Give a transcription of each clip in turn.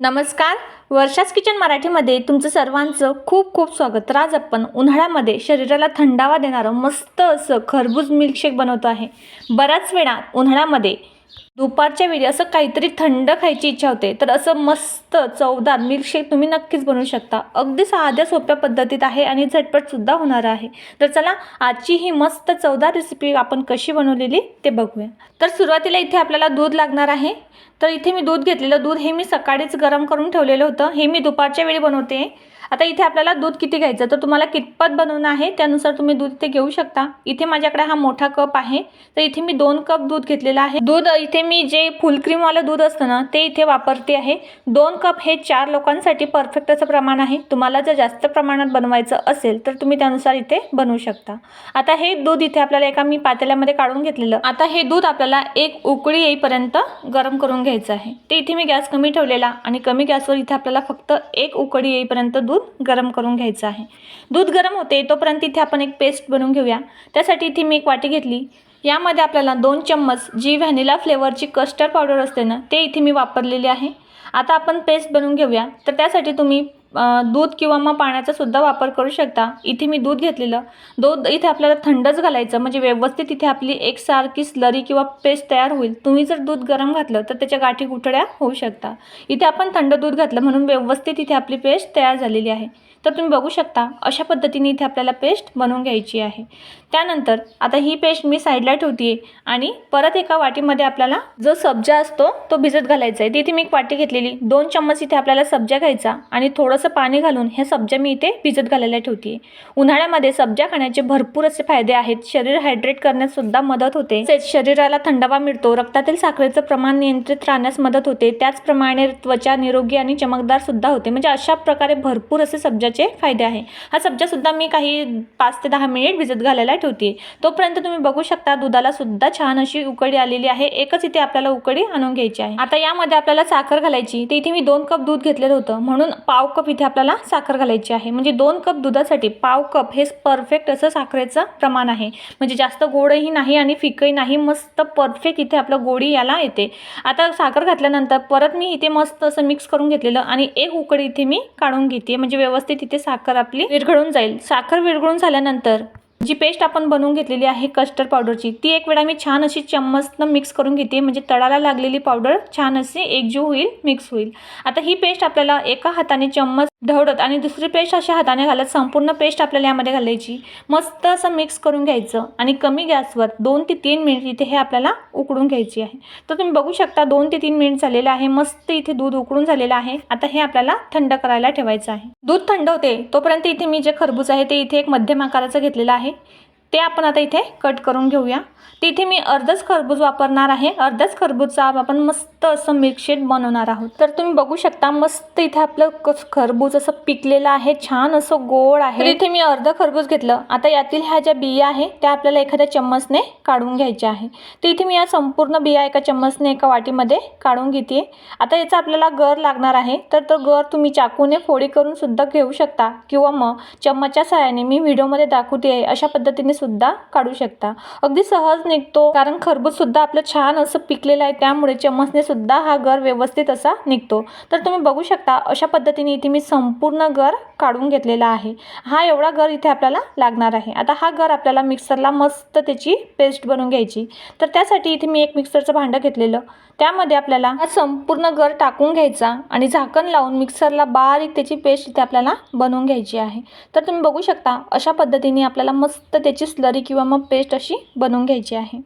नमस्कार. वर्षाच किचन मराठीमध्ये तुमचं सर्वांचं खूप खूप स्वागत. तर आज आपण उन्हाळ्यामध्ये शरीराला थंडावा देणारं मस्त असं खरबूज मिल्कशेक बनवतो आहे. बऱ्याच वेळा उन्हाळ्यामध्ये दुपारच्या वेळी असं काहीतरी थंड खायची इच्छा होते. तर असं मस्त चवदार मिल्कशेक तुम्ही नक्कीच बनवू शकता. अगदी साध्या सोप्या पद्धतीत आहे आणि झटपटसुद्धा होणार आहे. तर चला आजची ही मस्त चवदार रेसिपी आपण कशी बनवलेली ते बघूया. तर सुरुवातीला इथे आपल्याला दूध लागणार आहे. तर इथे मी दूध घेतलेलं दूध हे मी सकाळीच गरम करून ठेवलेलं होतं. हे मी दुपारच्या वेळी बनवते. आता इथे आपल्याला दूध किती घ्यायचं? तर तुम्हाला कितपत बनवणं आहे त्यानुसार तुम्ही दूध इथे घेऊ शकता. इथे माझ्याकडे हा मोठा कप आहे. तर इथे मी दोन कप दूध घेतलेलं आहे. दूध इथे मी जे फुल क्रीमवालं दूध असतं ना ते इथे वापरते आहे. दोन कप हे चार लोकांसाठी परफेक्ट असं प्रमाण आहे. तुम्हाला जर जास्त प्रमाणात बनवायचं असेल तर तुम्ही त्यानुसार इथे बनवू शकता. आता हे दूध इथे आपल्याला एका मी पातेल्यामध्ये काढून घेतलेलं. आता हे दूध आपल्याला एक उकळी येईपर्यंत गरम करून घ्यायचं आहे. ते इथे मी गॅस कमी ठेवलेला आणि कमी गॅसवर इथे आपल्याला फक्त एक उकळी येईपर्यंत दूध गरम करून घ्यायचं आहे. दूध गरम होते तोपर्यंत इथे आपण एक पेस्ट बनवून घेऊया. त्यासाठी इथे मी एक वाटी घेतली. यामध्ये आपल्याला दोन चम्मच जी व्हॅनिला फ्लेवरची कस्टर्ड पावडर असते ना ते इथे मी वापरलेली आहे. आता आपण पेस्ट बनवून घेऊया. तर त्यासाठी तुम्ही दूध किंवा मग पाण्याचा सुद्धा वापर करू शकता. इथे मी दूध घेतलेलं. दूध इथे आपल्याला थंडच घालायचं. म्हणजे व्यवस्थित इथे आपली एकसारखी स्लरी किंवा पेस्ट तयार होईल. तुम्ही जर दूध गरम घातलं तर त्याच्या गाठी गुठड्या होऊ शकता. इथे आपण थंड दूध घातलं म्हणून व्यवस्थित इथे आपली पेस्ट तयार झालेली आहे. तर तुम्ही बघू शकता अशा पद्धतीने इथे आपल्याला पेस्ट बनवून घ्यायची आहे. त्यानंतर आता ही पेस्ट मी साईडला ठेवते आहे आणि परत एका वाटीमध्ये आपल्याला जो सब्जा असतो तो भिजत घालायचा आहे. तिथे मी एक वाटी घेतलेली. दोन चम्मच इथे आपल्याला सब्जा घ्यायचा आणि थोडंसं पाणी घालून ह्या सब्ज्या मी इथे भिजत घालायला ठेवते. उन्हाळ्यामध्ये सब्ज्या खाण्याचे भरपूर असे फायदे आहेत. शरीर हायड्रेट करण्यास सुद्धा मदत होते. तसेच शरीराला थंडावा मिळतो. रक्तातील साखरेचं प्रमाण नियंत्रित राहण्यास मदत होते. त्याचप्रमाणे त्वचा निरोगी आणि चमकदार सुद्धा होते. म्हणजे अशा प्रकारे भरपूर असे सब्जाचे फायदे आहे. हा सब्जा सुद्धा मी काही पाच ते दहा मिनिट भिजत घालायला ठेवते. तोपर्यंत तुम्ही बघू शकता दुधाला सुद्धा छान अशी उकडी आलेली आहे. एकच इथे आपल्याला उकडी आणून घ्यायची आहे. आता यामध्ये आपल्याला साखर घालायची. ते इथे मी दोन कप दूध घेतलेलं होतं. म्हणून पाव कप इथे आपल्याला साखर घालायची आहे. म्हणजे दोन कप दुधासाठी पाव कप हे परफेक्ट असं साखरेचं प्रमाण आहे. म्हणजे जास्त गोडही नाही आणि फिकही नाही मस्त परफेक्ट इथे आपलं गोडी याला येते. आता साखर घातल्यानंतर परत मी इथे मस्त असं मिक्स करून घेतलेलं आणि एक उकडी इथे मी काढून घेते. म्हणजे व्यवस्थित इथे साखर आपली विरघळून जाईल. साखर विरघळून झाल्यानंतर जी पेस्ट आपण बनवून घेतलेली आहे कस्टर्ड पावडरची ती एक वेळा मी छान अशी चम्मचनं मिक्स करून घेते. म्हणजे तळाला लागलेली पावडर छान अशी एकजीव होईल मिक्स होईल. आता ही पेस्ट आपल्याला एका हाताने चम्मच ढवडत आणि दुसरी पेस्ट अशा हाताने घालत संपूर्ण पेस्ट आपल्याला यामध्ये घालायची. मस्त असं मिक्स करून घ्यायचं आणि कमी गॅसवर दोन ते तीन मिनिट इथे हे आपल्याला उकडून घ्यायची आहे. तर तुम्ही बघू शकता दोन ते तीन मिनिट झालेलं आहे मस्त इथे दूध उकडून झालेलं आहे. आता हे आपल्याला थंड करायला ठेवायचं आहे. दूध थंड होते तोपर्यंत इथे मी जे खरबूज आहे ते इथे एक मध्यम आकाराचं घेतलेलं आहे. आहे ते आपण आता इथे कट करून घेऊया. तिथे मी अर्धच खरबूज वापरणार आहे. अर्धच खरबूजचा आपण मस्त असं मिल्कशेक बनवणार आहोत. तर तुम्ही बघू शकता मस्त इथे आपलं खरबूज असं पिकलेलं आहे. छान असं गोड आहे. तर इथे मी अर्ध खरबूज घेतलं. आता यातील ह्या ज्या बिया आहे त्या आपल्याला एखाद्या चम्मचने काढून घ्यायच्या आहे. तर इथे मी या संपूर्ण बिया एका चम्मचने एका वाटीमध्ये काढून घेते आता याचा आपल्याला गर लागणार आहे. तर तो गर तुम्ही चाकूने फोडी करून सुद्धा घेऊ शकता. किंवा मग चम्मचच्या सहाय्याने मी व्हिडिओमध्ये दाखवते आहे अशा पद्धतीने सुद्धा काढू शकता. अगदी सहज निघतो कारण खरबूज सुद्धा आपलं छान असं पिकलेलं आहे त्यामुळे चम्मचने सुद्धा हा गर व्यवस्थित असा निघतो. तर तुम्ही बघू शकता अशा पद्धतीने इथे मी संपूर्ण गर काढून घेतलेला आहे. हा एवढा गर इथे आपल्याला लागणार आहे. आता हा गर आपल्याला मिक्सरला मस्त त्याची पेस्ट बनवून घ्यायची. तर त्यासाठी इथे मी एक मिक्सरचं भांडं घेतलेलं. त्यामध्ये आपल्याला हा संपूर्ण गर टाकून घ्यायचा आणि झाकण लावून मिक्सरला बारीक त्याची पेस्ट इथे आपल्याला बनवून घ्यायची आहे. तर तुम्ही बघू शकता अशा पद्धतीने आपल्याला मस्त त्याची स्लरी किंवा मग पेस्ट अशी बनवून घ्यायची आहे.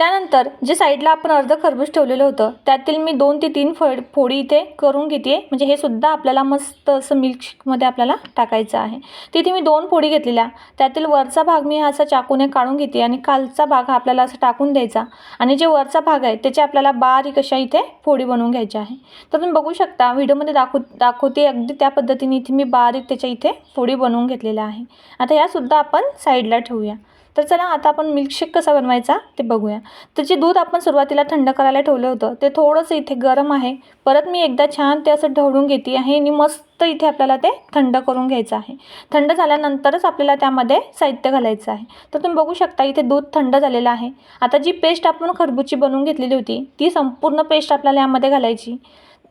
त्यानंतर जे साईडला आपण अर्ध खरबूज ठेवलेलं होतं त्यातील मी दोन ते तीन फळ फोडी इथे करून घेते म्हणजे हे सुद्धा आपल्याला मस्त असं मिल्कशेकमध्ये आपल्याला टाकायचं आहे. तिथे मी दोन फोडी घेतलेल्या. त्यातील वरचा भाग मी हा असा चाकूने काढून घेते आणि खालचा भाग हा आपल्याला असं टाकून द्यायचा. आणि जे वरचा भाग आहे त्याचे आपल्याला बारीक अशा इथे फोडी बनवून घ्यायच्या आहे. तर तुम्ही बघू शकता व्हिडिओमध्ये दाखव दाखवते अगदी त्या पद्धतीने इथे मी बारीक त्याच्या इथे फोडी बनवून घेतलेल्या आहे. आता यासुद्धा आपण साईडला ठेवूया. तर चला आता आपण मिल्कशेक कसा बनवायचा ते बघूया. तर जे दूध आपण सुरुवातीला थंड करायला ठेवलं होतं ते थोडंसं इथे गरम आहे. परत मी एकदा छान ते असं ढवळून घेते आहे आणि मस्त इथे आपल्याला ते थंड करून घ्यायचं आहे. थंड झाल्यानंतरच आपल्याला त्यामध्ये साहित्य घालायचं आहे. तर तुम्ही बघू शकता इथे दूध थंड झालेलं आहे. आता जी पेस्ट आपण खरबूची बनवून घेतलेली होती ती संपूर्ण पेस्ट आपल्याला यामध्ये घालायची.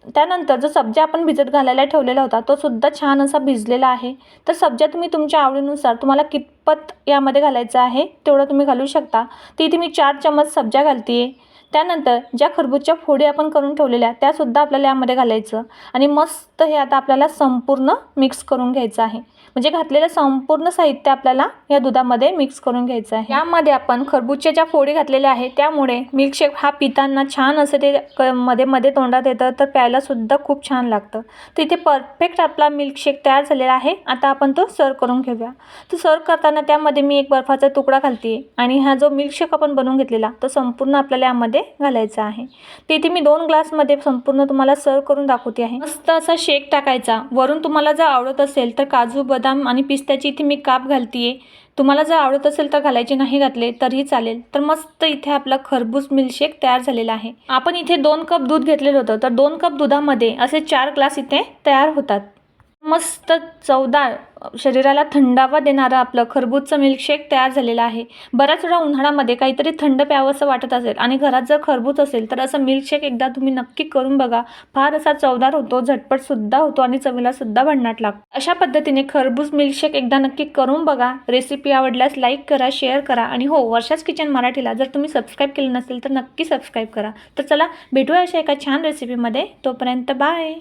त्यानंतर जो सब्जा आपण भिजत घालायला ठेवलेला होता तो सुद्धा छान असा भिजलेला आहे. तर सब्जा तुम्ही तुमच्या आवडीनुसार तुम्हाला कितपत यामध्ये घालायचं आहे तेवढं तुम्ही घालू शकता. तर इथे मी चार चम्मच सब्जा घालते आहे त्यानंतर ज्या खरबूजच्या फोडी आपण करून ठेवलेल्या त्यासुद्धा आपल्याला यामध्ये घालायचं. आणि मस्त हे आता आपल्याला संपूर्ण मिक्स करून घ्यायचं आहे. म्हणजे घातलेलं संपूर्ण साहित्य आपल्याला या दुधामध्ये मिक्स करून घ्यायचं आहे. यामध्ये आपण खरबूजच्या ज्या फोडी घातलेल्या आहे त्यामुळे मिल्कशेक हा पिताना छान असं ते क मध्ये मध्ये तोंडात येतं तर प्यायलासुद्धा खूप छान लागतं. तर इथे परफेक्ट आपला मिल्कशेक तयार झालेला आहे. आता आपण तो सर्व करून घेऊया. तर सर्व करताना त्यामध्ये मी एक बर्फाचा तुकडा घालते. आणि हा जो मिल्कशेक आपण बनवून घेतलेला तो संपूर्ण आपल्याला यामध्ये घालायचा आहे. तर इथे मी दोन ग्लासमध्ये संपूर्ण तुम्हाला सर्व करून दाखवते आहे. मस्त असा शेक टाकायचा. वरून तुम्हाला जर आवडत असेल तर काजू बदाम आणि पिस्त्याची इथे मी काप घालते तुम्हाला जर आवडत असेल तर घालायचे नाही घातले तरीही चालेल. तर मस्त इथे आपला खरबूज मिल्कशेक तयार झालेला आहे. आपण इथे दोन कप दूध घेतलेलं होतं. तर दोन कप दुधामध्ये असे चार ग्लास इथे तयार होतात. मस्त चवदार शरीराला थंडावा देणारं आपलं खरबूजचं मिल्कशेक तयार झालेलं आहे. बऱ्याच वेळा उन्हाळ्यामध्ये काहीतरी थंड प्यावं असं वाटत असेल आणि घरात जर खरबूज असेल तर असं मिल्कशेक एकदा तुम्ही नक्की करून बघा. फार असा चवदार होतो झटपटसुद्धा होतो आणि चवीलासुद्धा भन्नाट लागतो. अशा पद्धतीने खरबूज मिल्कशेक एकदा नक्की करून बघा. रेसिपी आवडल्यास लाईक करा शेअर करा आणि हो वर्षाच किचन मराठीला जर तुम्ही सबस्क्राईब केलं नसेल तर नक्की सबस्क्राईब करा. तर चला भेटूया अशा एका छान रेसिपीमध्ये तोपर्यंत बाय